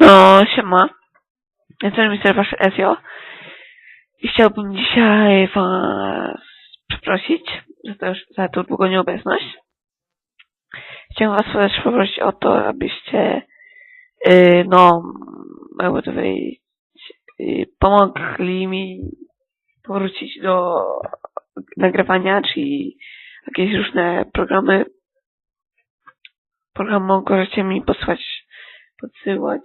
No, siema. Jestem Mr. Wasz Ezio. I chciałbym dzisiaj was przeprosić za, to, za tą długą nieobecność. Chciałem was też poprosić o to, abyście yy, no, jakby to powiedzieć, yy, pomogli mi powrócić do nagrywania, czyli jakieś różne programy. Program możecie mi posłać, podsyłać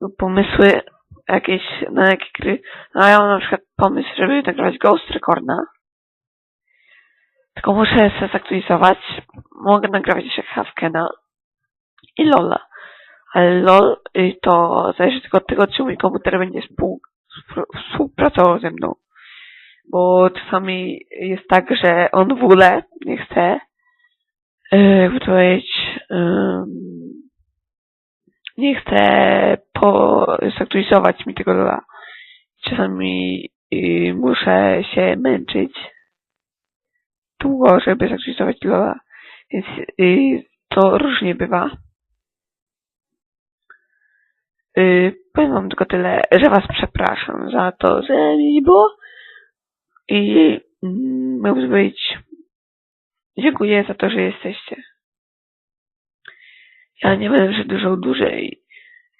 lub pomysły jakieś, na jakie gry. No ja mam na przykład pomysł, żeby nagrywać Ghost Recorda. Tylko muszę się zaktualizować. Mogę nagrywać jeszcze Havkena i Lola. Ale LOL y, to zależy tylko od tego, czy mój komputer będzie współ, współ- współpracował ze mną. Bo czasami jest tak, że on w ogóle nie chce, jakby to powiedzieć, ym, nie chce zaktualizować mi tego Lola. Czasami yy, muszę się męczyć długo, żeby zaktualizować Lola. Więc yy, to różnie bywa. Yy, powiem wam tylko tyle, że was przepraszam za to, że mi nie było. I mm, miałby być dziękuję za to, że jesteście. Ja nie będę przedłużał dłużej.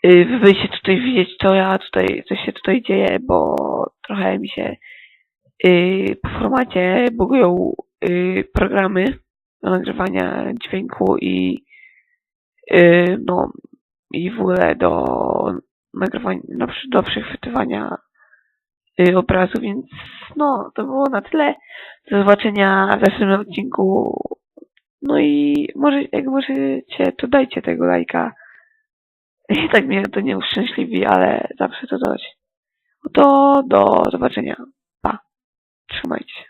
Yy, wy będziecie tutaj widzieć, co ja tutaj, co się tutaj dzieje, bo trochę mi się yy, po formacie bugują yy, programy do nagrywania dźwięku i no i w ogóle do nagrywania, do, do przechwytywania obrazu, więc no, to było na tyle. Do zobaczenia w następnym odcinku. No i może, jak możecie, to dajcie tego lajka. I tak mnie to nie uszczęśliwi, ale zawsze to coś. No to do zobaczenia. Pa. Trzymajcie się.